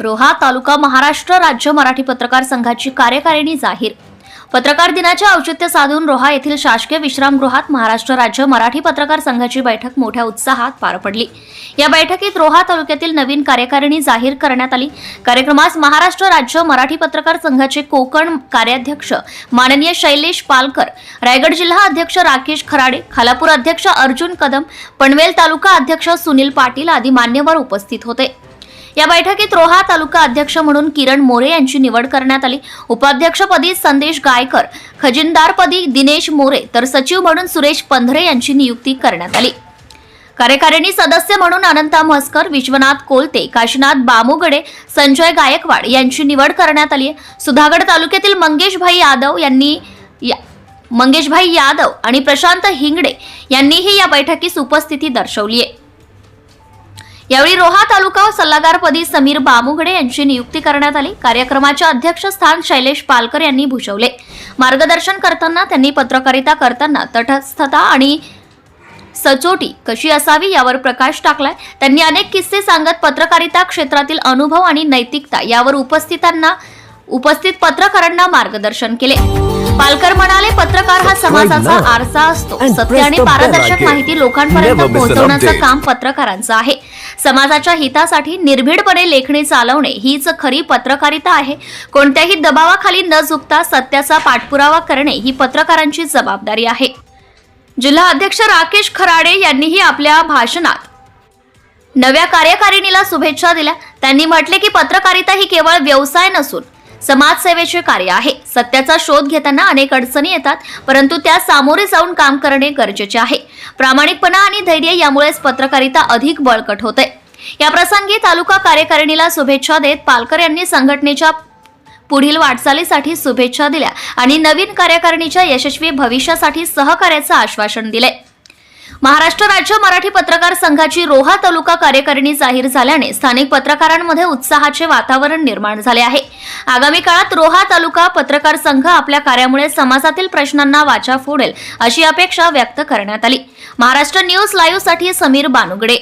रोहा तालुका महाराष्ट्र राज्य मराठी पत्रकार संघाची कार्यकारिणी जाहीर. पत्रकार दिनाचे औचित्य साधून रोहा येथील शासकीय विश्रामगृहात महाराष्ट्र राज्य मराठी पत्रकार संघाची बैठक मोठ्या उत्साहात पार पडली. या बैठकीत रोहा तालुक्यातील नवीन कार्यकारिणी जाहीर करण्यात आली. कार्यक्रमास महाराष्ट्र राज्य मराठी पत्रकार संघाचे कोकण कार्याध्यक्ष माननीय शैलेश पालकर रायगड जिल्हा अध्यक्ष राकेश खराडे खालापूर अध्यक्ष अर्जुन कदम पनवेल तालुका अध्यक्ष सुनील पाटील आदी मान्यवर उपस्थित होते. या बैठकीत रोहा तालुका अध्यक्ष म्हणून किरण मोरे यांची निवड करण्यात आली. उपाध्यक्षपदी संदेश गायकर खजिनदारपदी दिनेश मोरे तर सचिव म्हणून सुरेश पंधरे यांची नियुक्ती करण्यात आली. कार्यकारिणी सदस्य म्हणून अनंता म्हस्कर विश्वनाथ कोलते काशीनाथ बामुगडे संजय गायकवाड यांची निवड करण्यात आली आहे. सुधागड तालुक्यातील मंगेशभाई यादव यांनी या- मंगेशभाई यादव आणि प्रशांत हिंगडे यांनीही या बैठकीस उपस्थिती दर्शवली आहे. यावेळी रोहा तालुका सल्लागारपदी समीर बामुगडे यांची नियुक्ती करण्यात आली. कार्यक्रमाचे अध्यक्षस्थान शैलेश पालकर यांनी भूषवले. मार्गदर्शन करताना त्यांनी पत्रकारिता करताना तटस्थता आणि सचोटी कशी असावी यावर प्रकाश टाकलाय. त्यांनी अनेक किस्से सांगत पत्रकारिता क्षेत्रातील अनुभव आणि नैतिकता यावर उपस्थितांना उपस्थित पत्रकारांना मार्गदर्शन केले. पालकर म्हणाले पत्रकार हा समाजाचा आरसा असतो. सत्य आणि पारदर्शक. माहिती लोकांपर्यंत पोहोचवण्याचं. काम पत्रकारांचं आहे. समाजाच्या हितासाठी निर्भीडपणे लेखणी चालवणे हीच खरी पत्रकारिता आहे. कोणत्याही दबावाखाली न झुकता सत्याचा पाठपुरावा करणे ही पत्रकारांची जबाबदारी आहे. जिल्हा अध्यक्ष राकेश खराडे यांनीही आपल्या भाषणात नव्या कार्यकारिणीला शुभेच्छा दिल्या. त्यांनी म्हटले की पत्रकारिता ही केवळ व्यवसाय नसून समाजसेवेचे कार्य आहे. सत्याचा शोध घेताना अनेक अडचणी येतात परंतु त्या सामोरे जाऊन काम करणे गरजेचे आहे. प्रामाणिकपणा आणि धैर्य यामुळेच पत्रकारिता अधिक बळकट होते. या प्रसंगी तालुका कार्यकारिणीला शुभेच्छा देत पालकर यांनी संघटनेच्या पुढील वाटचालीसाठी शुभेच्छा दिल्या आणि नवीन कार्यकारिणीच्या यशस्वी भविष्यासाठी सहकार्याचं आश्वासन दिले. महाराष्ट्र राज्य मराठी पत्रकार संघाची रोहा तालुका कार्यकारिणी जाहीर झाल्याने स्थानिक पत्रकारांमध्ये उत्साहाचे वातावरण निर्माण झाले आहे. आगामी काळात रोहा तालुका पत्रकार संघ आपल्या कार्यामुळे समाजातील प्रश्नांना वाचा फोडेल अशी अपेक्षा व्यक्त करण्यात आली. महाराष्ट्र न्यूज लाईव्हसाठी समीर बानुगडे.